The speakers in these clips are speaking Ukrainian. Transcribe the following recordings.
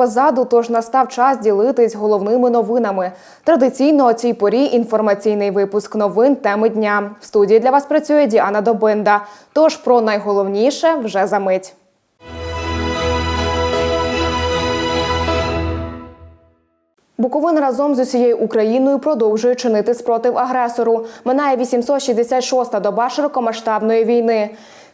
Позаду, тож настав час ділитись головними новинами. Традиційно о цій порі інформаційний випуск новин теми дня. В студії для вас працює Діана Добинда. Тож про найголовніше вже за мить. Буковина разом з усією Україною продовжує чинити спротив агресору. Минає 866-та доба широкомасштабної війни.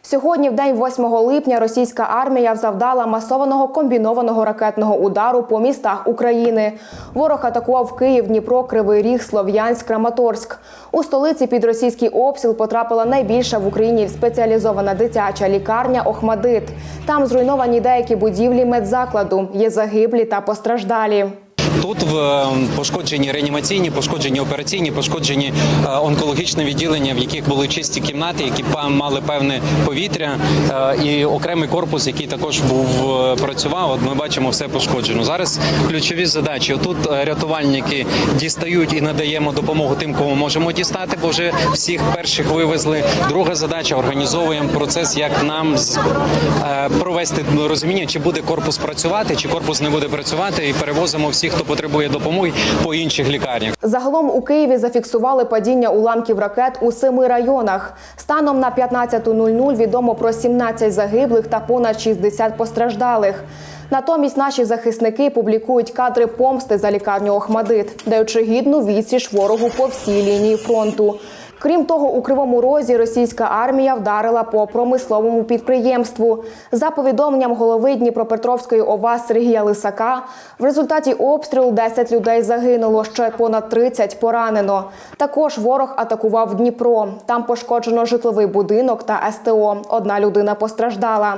Сьогодні, в день 8 липня, російська армія завдала масованого комбінованого ракетного удару по містах України. Ворог атакував Київ, Дніпро, Кривий Ріг, Слов'янськ, Краматорськ. У столиці під російський обстріл потрапила найбільша в Україні спеціалізована дитяча лікарня Охмадит. Там зруйновані деякі будівлі медзакладу. Є загиблі та постраждалі. Тут в е, пошкоджені реанімаційні, пошкоджені операційні, пошкоджені е, онкологічне відділення, в яких були чисті кімнати, які мали певне повітря, е, і окремий корпус, який також був е, працював. От ми бачимо все пошкоджено. Зараз ключові задачі. Тут рятувальники дістають і надаємо допомогу тим, кого можемо дістати, бо вже всіх перших вивезли. Друга задача організовуємо процес, як нам провести розуміння, чи буде корпус працювати, чи корпус не буде працювати, і перевозимо всіх, хто потребує допомоги по інших лікарнях. Загалом у Києві зафіксували падіння уламків ракет у семи районах. Станом на 15.00 відомо про 17 загиблих та понад 60 постраждалих. Натомість наші захисники публікують кадри помсти за лікарню Охмадит, даючи гідну відсіч ворогу по всій лінії фронту. Крім того, у кривому розі російська армія вдарила по промисловому підприємству. За повідомленням голови Дніпропетровської ОВА Сергія Лисака, в результаті обстрілу 10 людей загинуло, ще понад 30 поранено. Також ворог атакував Дніпро. Там пошкоджено житловий будинок та СТО. Одна людина постраждала.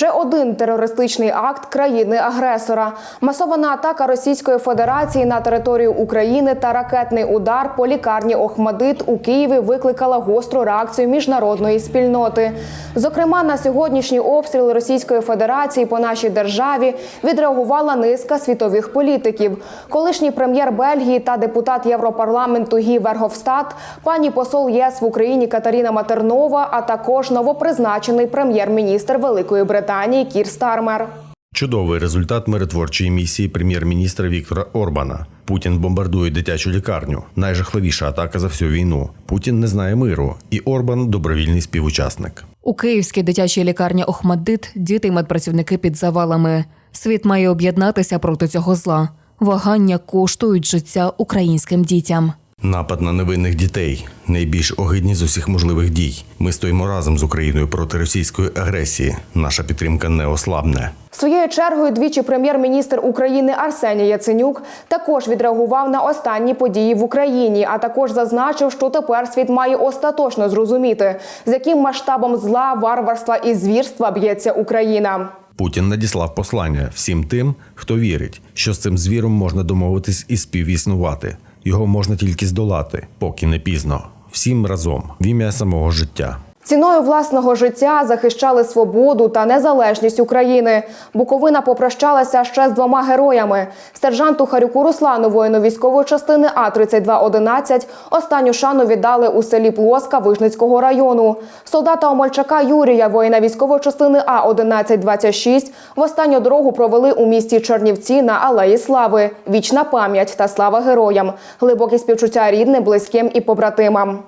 Ще один терористичний акт країни-агресора. Масована атака Російської Федерації на територію України та ракетний удар по лікарні Охмадит у Києві викликала гостру реакцію міжнародної спільноти. Зокрема, на сьогоднішній обстріл Російської Федерації по нашій державі відреагувала низка світових політиків. Колишній прем'єр Бельгії та депутат Європарламенту Гі Верховстат, пані посол ЄС в Україні Катерина Матернова, а також новопризначений прем'єр-міністр Великої Британії Кір Стармер. Чудовий результат миротворчої місії прем'єр-міністра Віктора Орбана. Путін бомбардує дитячу лікарню. Найжахливіша атака за всю війну. Путін не знає миру, і Орбан добровільний співучасник. У київській дитячій лікарні Охмаддит діти й медпрацівники під завалами. Світ має об'єднатися проти цього зла. Вагання коштують життя українським дітям. Напад на невинних дітей найбільш огидні з усіх можливих дій. Ми стоїмо разом з Україною проти російської агресії. Наша підтримка не ослабне. Своєю чергою двічі прем'єр-міністр України Арсеній Яценюк також відреагував на останні події в Україні, а також зазначив, що тепер світ має остаточно зрозуміти, з яким масштабом зла, варварства і звірства б'ється Україна. Путін надіслав послання всім тим, хто вірить, що з цим звіром можна домовитись і співіснувати. Його можна тільки здолати, поки не пізно. Всім разом в ім'я самого життя. Ціною власного життя захищали свободу та незалежність України. Буковина попрощалася ще з двома героями: сержанту Харюку Руслану, воїну військової частини А 3211 Останню шану віддали у селі Плоска Вижницького району. Солдата Омельчака Юрія, воїна військової частини А 1126 В останню дорогу провели у місті Чернівці на Алеї Слави. Вічна пам'ять та слава героям. Глибокі співчуття рідним, близьким і побратимам.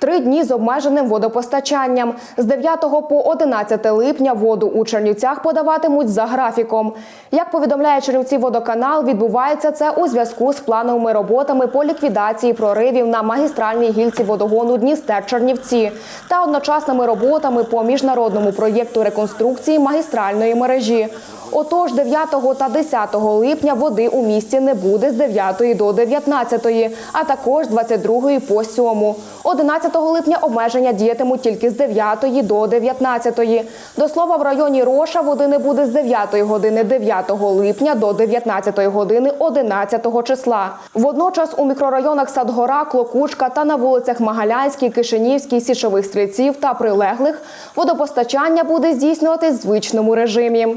tr- Дні з обмеженим водопостачанням. З 9 по 11 липня воду у Чернівцях подаватимуть за графіком. Як повідомляє Чернівці водоканал, відбувається це у зв'язку з плановими роботами по ліквідації проривів на магістральній гільці водогону Дністер Чернівці та одночасними роботами по міжнародному проєкту реконструкції магістральної мережі. Отож, 9 та 10 липня води у місті не буде з 9 до 19, а також з 22 по 7. 11 липня обмеження діятимуть тільки з 9 до 19. До слова, в районі Роша води не буде з 9 години 9 липня до 19 години 11 числа. Водночас у мікрорайонах Садгора, Клокучка та на вулицях Магалянській, Кишинівській, Січових стрільців та прилеглих водопостачання буде здійснюватись в звичному режимі.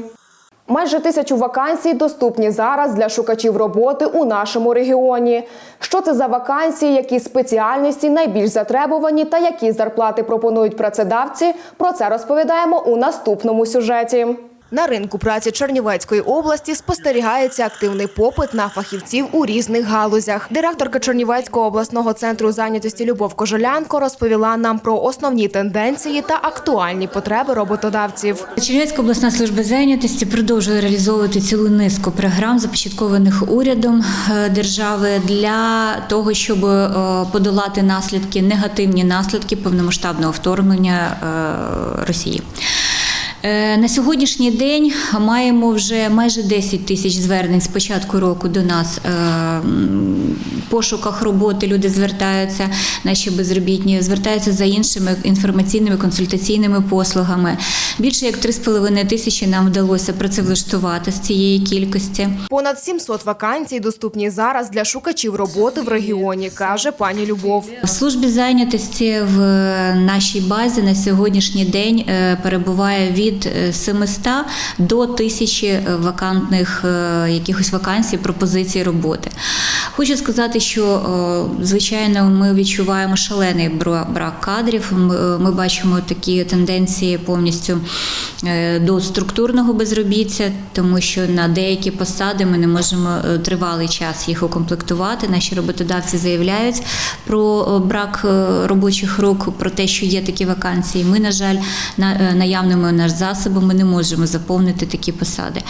Майже тисячу вакансій доступні зараз для шукачів роботи у нашому регіоні. Що це за вакансії, які спеціальності найбільш затребувані та які зарплати пропонують працедавці? Про це розповідаємо у наступному сюжеті. На ринку праці Чернівецької області спостерігається активний попит на фахівців у різних галузях. Директорка Чернівецького обласного центру зайнятості Любов Кожолянко розповіла нам про основні тенденції та актуальні потреби роботодавців. Чернівецька обласна служба зайнятості продовжує реалізовувати цілу низку програм, започаткованих урядом е, держави для того, щоб е, подолати наслідки, негативні наслідки повномасштабного вторгнення е, Росії. Е, На сьогоднішній день маємо вже майже 10 тисяч звернень з початку року до нас. Е, пошуках роботи люди звертаються, наші безробітні, звертаються за іншими інформаційними консультаційними послугами. Більше як 3,5 тисячі нам вдалося працевлаштувати з цієї кількості. Понад 700 вакансій доступні зараз для шукачів роботи в регіоні, каже пані Любов. В службі зайнятості в нашій базі на сьогоднішній день е, перебуває від е, 700 до 1000 вакантних е, якихось вакансій, пропозицій роботи. Хочу сказати, що е, звичайно ми відчуваємо шалений бра- брак кадрів. Ми, е, бачимо такі тенденції повністю до структурного безробіття, тому що на деякі посади ми не можемо е, тривалий час їх укомплектувати. Наші роботодавці заявляють про е, брак е, робочих рук, про те, що є такі вакансії. Ми, на жаль, на- е, наявними у нас засобами не можемо заповнити такі посади.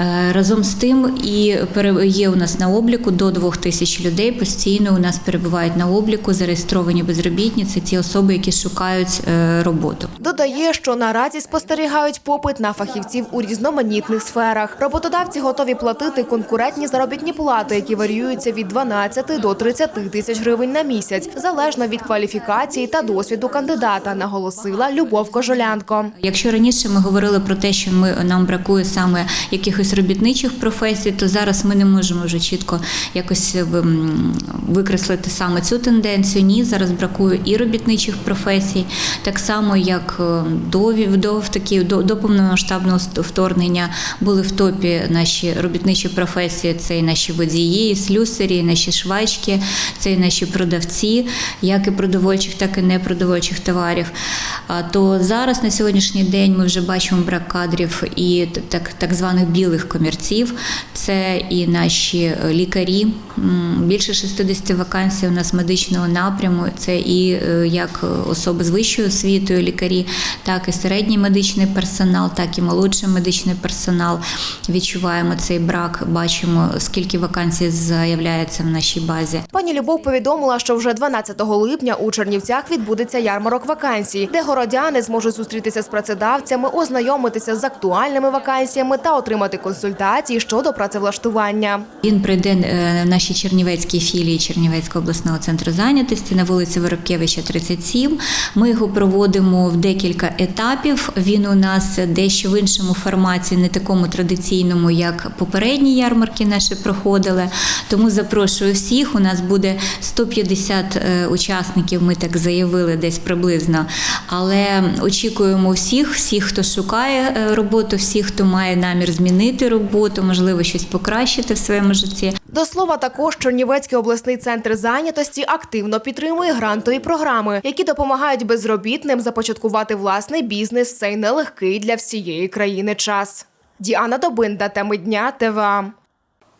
Е, Разом з тим, і є у нас на обліку до двох тисяч людей. Постійно у нас перебувають на обліку зареєстровані безробітні. Це ті особи, які шукають е, роботу. Додає, що наразі спостерігають попит на фахівців у різноманітних сферах. Роботодавці готові платити конкурентні заробітні плати, які варіюються від 12 до 30 тисяч гривень на місяць, залежно від кваліфікації та досвіду кандидата, наголосила Любов Кожолянко. Якщо раніше ми говорили про те, що ми нам бракує саме якихось робітничих професій, то зараз ми не можемо вже чітко якось викреслити саме цю тенденцію. Ні, зараз бракує і робітничих професій, так само як е, до, вів- до, такі, до, до повномасштабного вторгнення були в топі наші робітничі професії. Це і наші водії, і слюсарі, і наші швачки, це і наші продавці, як і продовольчих, так і непродовольчих товарів. А, То зараз на сьогоднішній день ми вже бачимо брак кадрів і так, так званих білих комірців. Це і наші лікарі. Більше 60 вакансій у нас медичного напряму. Це і е, як особи з вищою освітою, лікарі, так і середній медичний персонал, так і молодший медичний персонал. Відчуваємо цей брак, бачимо, скільки вакансій заявляється в нашій базі. Пані Любов повідомила, що вже 12 липня у Чернівцях відбудеться ярмарок вакансій, де городяни зможуть зустрітися з працедавцями, ознайомитися з актуальними вакансіями та отримати консультації щодо працевлаштування. Він прийде е, в нашій Чернівецькій філії Чернівецького обласного центру зайнятості на вулиці Воробкевича, 37. Ми його проводимо в декілька етапів. Він у нас дещо в іншому форматі, не такому традиційному, як попередні ярмарки наші проходили. Тому запрошую всіх. У нас буде 150 е, учасників. Ми так заявили десь приблизно. Але очікуємо всіх, всіх, хто шукає е, роботу, всіх, хто має намір змінити роботу, можливо, щось покращити в своєму житті. До слова, також Чернівецький обласний центр зайнятості активно підтримує грантові програми, які допомагають безробітним започаткувати власний бізнес цей нелегкий для всієї країни час. Діана Добинда, теми дня ТВА.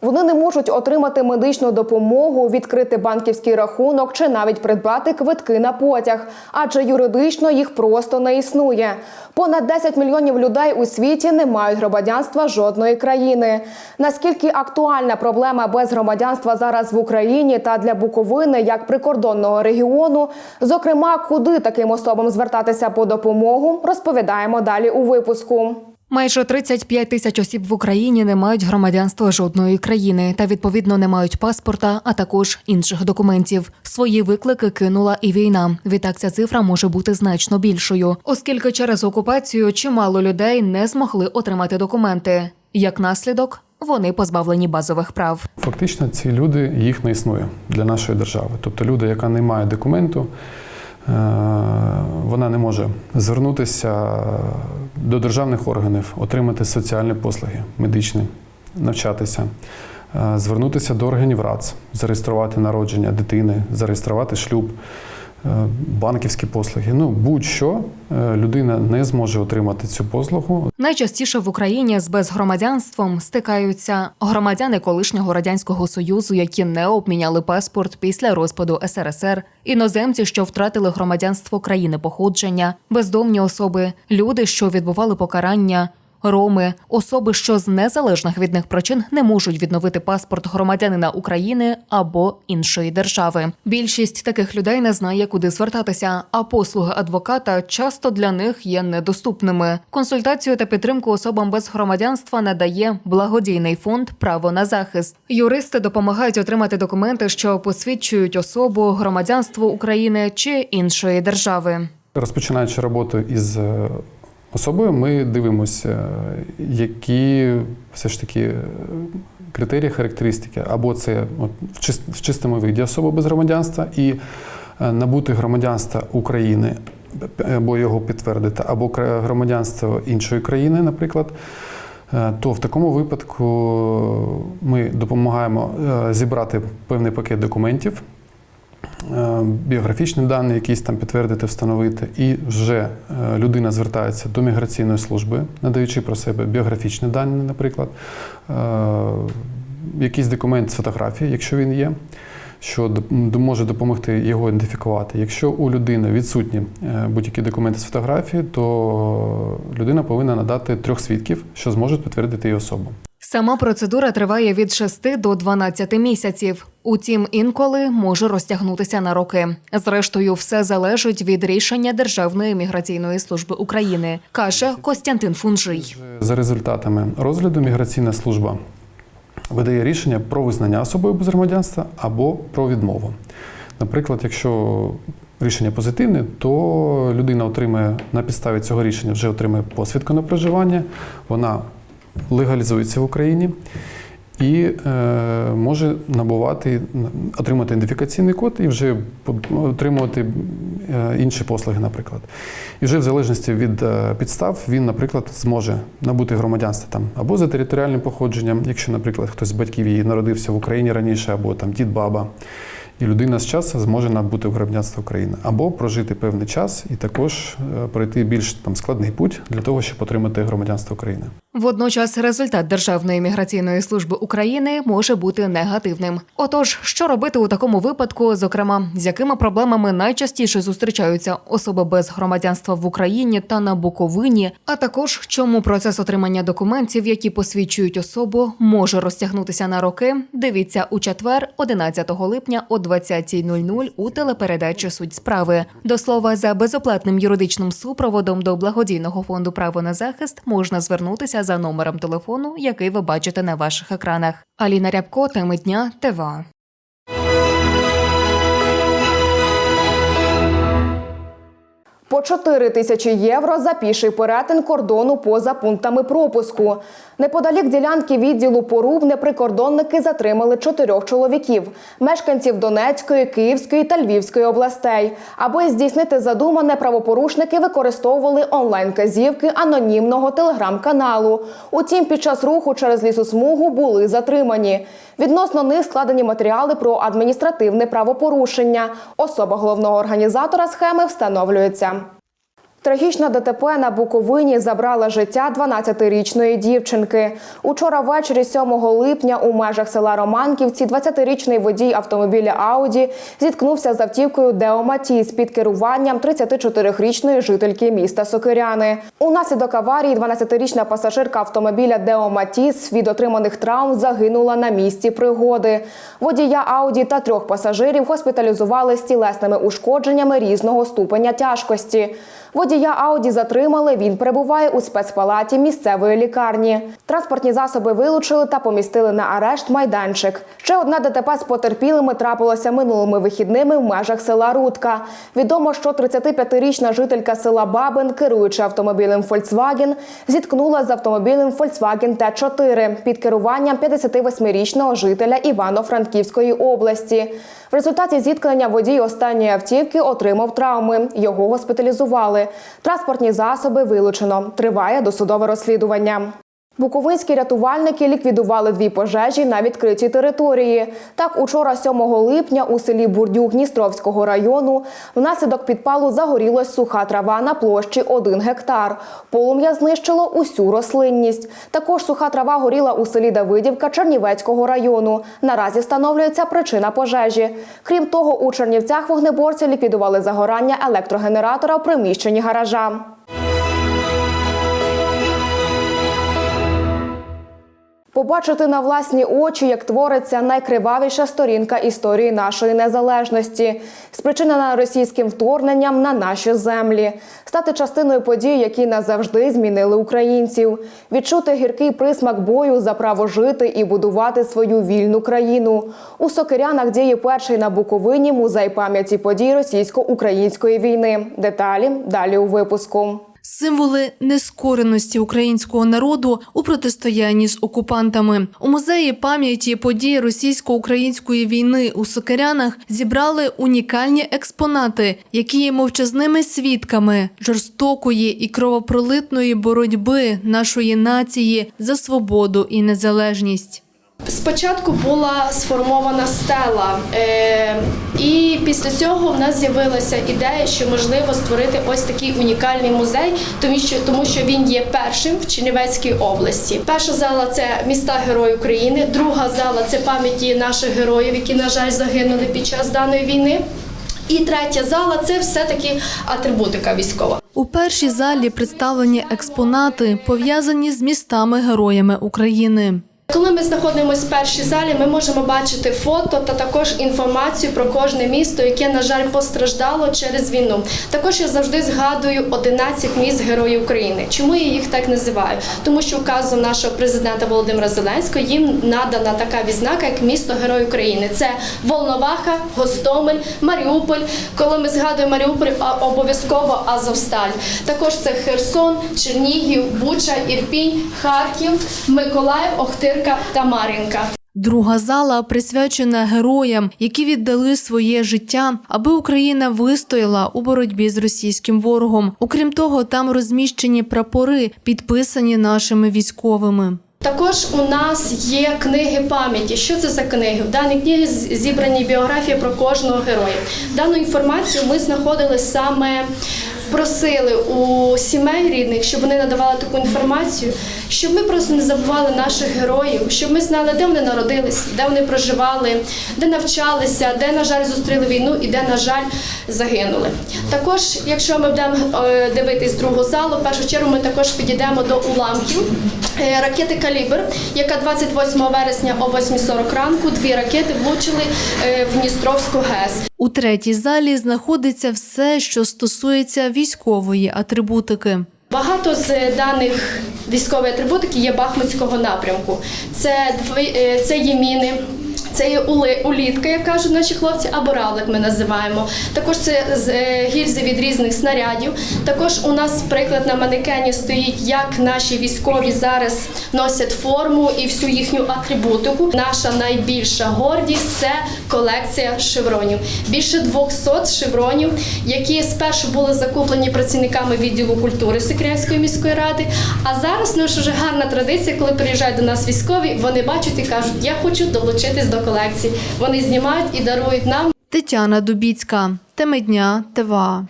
Вони не можуть отримати медичну допомогу, відкрити банківський рахунок чи навіть придбати квитки на потяг, адже юридично їх просто не існує. Понад 10 мільйонів людей у світі не мають громадянства жодної країни. Наскільки актуальна проблема без громадянства зараз в Україні та для Буковини як прикордонного регіону, зокрема, куди таким особам звертатися по допомогу, розповідаємо далі у випуску. Майже 35 тисяч осіб в Україні не мають громадянства жодної країни та відповідно не мають паспорта, а також інших документів. Свої виклики кинула і війна. Відтак ця цифра може бути значно більшою, оскільки через окупацію чимало людей не змогли отримати документи. Як наслідок, вони позбавлені базових прав. Фактично, ці люди їх не існує для нашої держави. Тобто, люди, яка не має документу, вона не може звернутися до державних органів, отримати соціальні послуги, медичні, навчатися, е, звернутися до органів РАЦ, зареєструвати народження дитини, зареєструвати шлюб. Е, Банківські послуги, ну будь-що е, людина не зможе отримати цю послугу Найчастіше в Україні з безгромадянством стикаються громадяни колишнього радянського союзу, які не обміняли паспорт після розпаду СРСР, іноземці, що втратили громадянство країни походження, бездомні особи, люди, що відбували покарання. Роми, особи, що з незалежних від них причин не можуть відновити паспорт громадянина України або іншої держави. Більшість таких людей не знає, куди звертатися, а послуги адвоката часто для них є недоступними. Консультацію та підтримку особам без громадянства надає благодійний фонд Право на захист. Юристи допомагають отримати документи, що посвідчують особу, громадянство України чи іншої держави. Розпочинаючи роботу із е, особою, ми дивимося, е, які все ж таки е, критерії, характеристики, або це от, в чис- в чистому виді особа без громадянства і е, набути громадянства України, або його підтвердити, або громадянство іншої країни, наприклад. Е, То в такому випадку ми допомагаємо е, зібрати певний пакет документів, е, біографічні дані, якісь там підтвердити, встановити, і вже е, людина звертається до міграційної служби, надаючи про себе біографічні дані, наприклад, е, якийсь документ з фотографії, якщо він є. Що може допомогти його ідентифікувати. Якщо у людини відсутні е, будь-які документи з фотографії, то людина повинна надати трьох свідків, що зможуть підтвердити її особу. Сама процедура триває від 6 до 12 місяців. Утім, інколи може розтягнутися на роки. Зрештою, все залежить від рішення Державної міграційної служби України, каже Костянтин Фунжий. За результатами розгляду міграційна служба видає рішення про визнання особою без громадянства або про відмову. Наприклад, якщо рішення позитивне, то людина отримає на підставі цього рішення вже отримає посвідку на проживання, вона легалізується в Україні і е, може набувати, отримати ідентифікаційний код і вже отримувати е, інші послуги, наприклад. І вже в залежності від е, підстав він, наприклад, зможе набути громадянство там або за територіальним походженням, якщо, наприклад, хтось з батьків її народився в Україні раніше, або там дід, баба. І людина з часу зможе набути громадянство України або прожити певний час і також е, пройти більш там складний путь для того, щоб отримати громадянство України. Водночас результат Державної міграційної служби України може бути негативним. Отож, що робити у такому випадку, зокрема, з якими проблемами найчастіше зустрічаються особи без громадянства в Україні та на Буковині, а також чому процес отримання документів, які посвідчують особу, може розтягнутися на роки. Дивіться у четвер, 11 липня о 20.00 у телепередачі Суть справи. До слова, за безоплатним юридичним супроводом до благодійного фонду право на захист можна звернутися за номером телефону, який ви бачите на ваших екранах. Аліна Рябко, теми дня, ТВА. По 4 тисячі євро за піший перетин кордону поза пунктами пропуску. Неподалік ділянки відділу Порубне прикордонники затримали чотирьох чоловіків, мешканців Донецької, Київської та Львівської областей. Аби здійснити задумане, правопорушники використовували онлайн-казівки анонімного телеграм-каналу. Утім, під час руху через лісосмугу були затримані. Відносно них складені матеріали про адміністративне правопорушення. Особа головного організатора схеми встановлюється. Трагічна ДТП на Буковині забрала життя 12-річної дівчинки. Учора ввечері 7 липня у межах села Романківці 20-річний водій автомобіля Ауді зіткнувся з автівкою Део Матіс під керуванням 34-річної жительки міста Сокиряни. Унаслідок аварії 12-річна пасажирка автомобіля Део Матіс від отриманих травм загинула на місці пригоди. Водія Ауді та трьох пасажирів госпіталізували з тілесними ушкодженнями різного ступеня тяжкості. Водія Водія Ауді затримали. Він перебуває у спецпалаті місцевої лікарні. Транспортні засоби вилучили та помістили на арешт майданчик. Ще одне ДТП з потерпілими трапилося минулими вихідними в межах села Рудка. Відомо, що 35-річна жителька села Бабин, керуючи автомобілем Volkswagen, зіткнула з автомобілем Volkswagen Т4 під керуванням 58-річного жителя Івано-Франківської області. В результаті зіткнення водій останньої автівки отримав травми. Його госпіталізували. Транспортні засоби вилучено. Триває досудове розслідування. Буковинські рятувальники ліквідували дві пожежі на відкритій території. Так, учора, 7 липня, у селі Бурдюк Дністровського району внаслідок підпалу загорілась суха трава на площі 1 гектар. Полум'я знищило усю рослинність. Також суха трава горіла у селі Давидівка Чернівецького району. Наразі встановлюється причина пожежі. Крім того, у Чернівцях вогнеборці ліквідували загорання електрогенератора в приміщенні гаража. Побачити на власні очі, як твориться найкривавіша сторінка історії нашої незалежності, спричинена російським вторгненням на наші землі, стати частиною подій, які назавжди змінили українців, відчути гіркий присмак бою за право жити і будувати свою вільну країну. У Сокирянах діє перший на Буковині музей пам'яті подій російсько-української війни. Деталі далі у випуску. Символи нескореності українського народу у протистоянні з окупантами у музеї пам'яті подій російсько-української війни у Сокирянах зібрали унікальні експонати, які є мовчазними свідками жорстокої і кровопролитної боротьби нашої нації за свободу і незалежність. Спочатку була сформована стела, е, і після цього в нас з'явилася ідея, що можливо створити ось такий унікальний музей, тому що тому що він є першим в Чернівецькій області. Перша зала це міста Герої України, друга зала це пам'яті наших героїв, які на жаль загинули під час даної війни. І третя зала це все таки атрибутика військова. У першій залі представлені експонати, пов'язані з містами-героями України. Коли ми знаходимося в першій залі, ми можемо бачити фото та також інформацію про кожне місто, яке, на жаль, постраждало через війну. Також я завжди згадую 11 міст Героїв України. Чому я їх так називаю? Тому що указом нашого президента Володимира Зеленського їм надана така відзнака, як місто Герой України. Це Волноваха, Гостомель, Маріуполь. Коли ми згадуємо Маріуполь, а- обов'язково Азовсталь. Також це Херсон, Чернігів, Буча, Ірпінь, Харків, Миколаїв, Охтирка та Мар'їнка. Друга зала присвячена героям, які віддали своє життя, аби Україна вистояла у боротьбі з російським ворогом. Окрім того, там розміщені прапори, підписані нашими військовими. Також у нас є книги пам'яті. Що це за книги? В даній книгі зібрані біографії про кожного героя. Дану інформацію ми знаходили саме. Просили у сімей рідних, щоб вони надавали таку інформацію, щоб ми просто не забували наших героїв, щоб ми знали, де вони народились, де вони проживали, де навчалися, де, на жаль, зустріли війну і де, на жаль, загинули. Також, якщо ми будемо е, дивитись другу залу, в першу чергу ми також підійдемо до уламків е, ракети Калібр, яка 28 вересня о 8.40 ранку дві ракети влучили е, в Дністровську ГЕС. У третій залі знаходиться все, що стосується військової атрибутики. Багато з даних військової атрибутики є Бахмутського напрямку. Це е, це є міни. Це є ули- улітка, як кажуть наші хлопці, або равлик ми називаємо. Також це з- е, гільзи від різних снарядів. Також у нас приклад на манекені стоїть, як наші військові зараз носять форму і всю їхню атрибутику. Наша найбільша гордість це колекція шевронів. Більше 200 шевронів, які спершу були закуплені працівниками відділу культури Секретської міської ради. А зараз ну, ж вже гарна традиція, коли приїжджають до нас військові, вони бачать і кажуть, я хочу долучитись до колекції. Вони знімають і дарують нам. Тетяна Дубіцька, теми дня ТВА.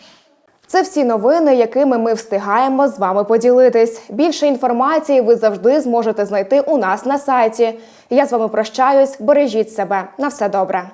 Це всі новини, якими ми встигаємо з вами поділитись. Більше інформації ви завжди зможете знайти у нас на сайті. Я з вами прощаюсь. Бережіть себе. На все добре.